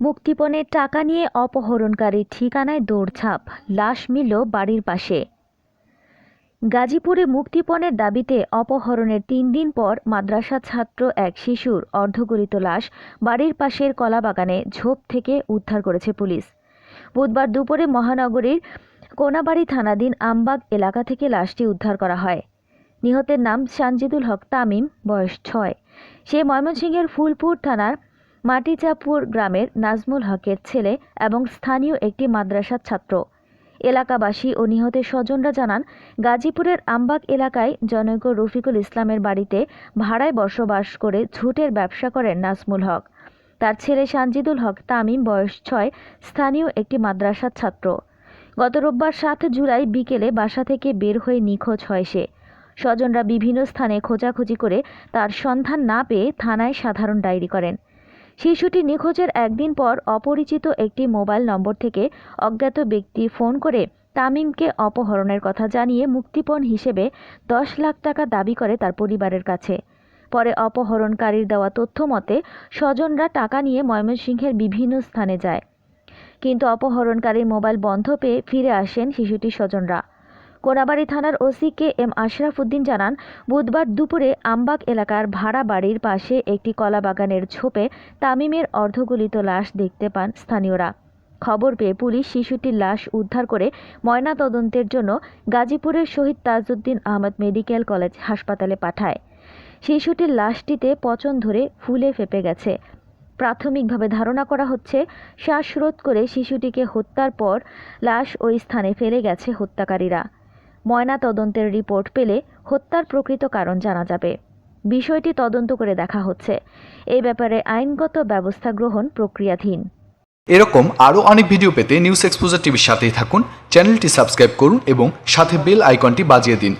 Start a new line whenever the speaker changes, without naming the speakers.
মুক্তিপণের টাকা নিয়ে অপহরণকারীর ঠিকানায় দৌড়ঝাঁপ লাশ মিলল বাড়ির পাশে। গাজীপুরে মুক্তিপণের দাবিতে অপহরণের তিন দিন পর মাদ্রাসা ছাত্র এক শিশুর অর্ধগলিত লাশ বাড়ির পাশের কলাবাগানে ঝোপ থেকে উদ্ধার করেছে পুলিশ। বুধবার দুপুরে মহানগরীর কোনাবাড়ি থানাধীন আমবাগ এলাকা থেকে লাশটি উদ্ধার করা হয়। নিহতের নাম সানজিদুল হক তামিম, বয়স ছয়। সে ময়মনসিংহের ফুলপুর থানার মাটিচাপুর গ্রামের নাজমুল হকের ছেলে এবং স্থানীয় একটি মাদ্রাসার ছাত্র। এলাকাবাসী ও নিহতের স্বজনরা জানান, গাজীপুরের আমবাগ এলাকায় জনৈক রফিকুল ইসলামের বাড়িতে ভাড়ায় বসবাস করে ঝুটের ব্যবসা করেন নাজমুল হক। তার ছেলে সানজিদুল হক তামিম, বয়স ছয়, স্থানীয় একটি মাদ্রাসার ছাত্র। গত রোববার সাত জুলাই বিকেলে বাসা থেকে বের হয়ে নিখোঁজ হয় সে। স্বজনরা বিভিন্ন স্থানে খোঁজাখুঁজি করে তার সন্ধান না পেয়ে থানায় সাধারণ ডায়েরি করেন। শিশুটি নিখোঁজের একদিন পর অপরিচিত একটি মোবাইল নম্বর থেকে অজ্ঞাত ব্যক্তি ফোন করে তামিমকে অপহরণের কথা জানিয়ে মুক্তিপণ হিসেবে দশ লাখ টাকা দাবি করে তার পরিবারের কাছে। পরে অপহরণকারীর দেওয়া তথ্য মতে, স্বজনরা টাকা নিয়ে ময়মনসিংহের বিভিন্ন স্থানে যায়। কিন্তু অপহরণকারীর মোবাইল বন্ধ পেয়ে ফিরে আসেন শিশুটির স্বজনরা। কোনাবাড়ি থানার OC K M Ashraf Uddin জানান, বুধবার দুপুরে আমবাগ এলাকার ভাড়া বাড়ির পাশে একটি কলাবাগানের ঝোপে তামিমের অর্ধগলিত লাশ দেখতে পান স্থানীয়রা। খবর পেয়ে পুলিশ শিশুটির লাশ উদ্ধার করে ময়না তদন্তের জন্য গাজীপুরের শহীদ তাজউদ্দিন আহমদ মেডিকেল কলেজ হাসপাতালে পাঠায়। শিশুটির লাশটিতে পচন ধরে ফুলে ফেপে গেছে। প্রাথমিকভাবে ধারণা করা হচ্ছে, শ্বাসরোধ করে শিশুটিকে হত্যার পর লাশ ওই স্থানে ফেলে গেছে হত্যাকারীরা। ময়না তদন্তের রিপোর্ট পেলে হত্যার প্রকৃত কারণ জানা যাবে। বিষয়টি তদন্ত করে দেখা হচ্ছে। এই ব্যাপারে আইনগত ব্যবস্থা গ্রহণ প্রক্রিয়াধীন।
এরকম আরও অনেক ভিডিও পেতে নিউজ এক্সপোজার টিভির সাথেই থাকুন, চ্যানেলটি সাবস্ক্রাইব করুন এবং সাথে বেল আইকনটি বাজিয়ে দিন।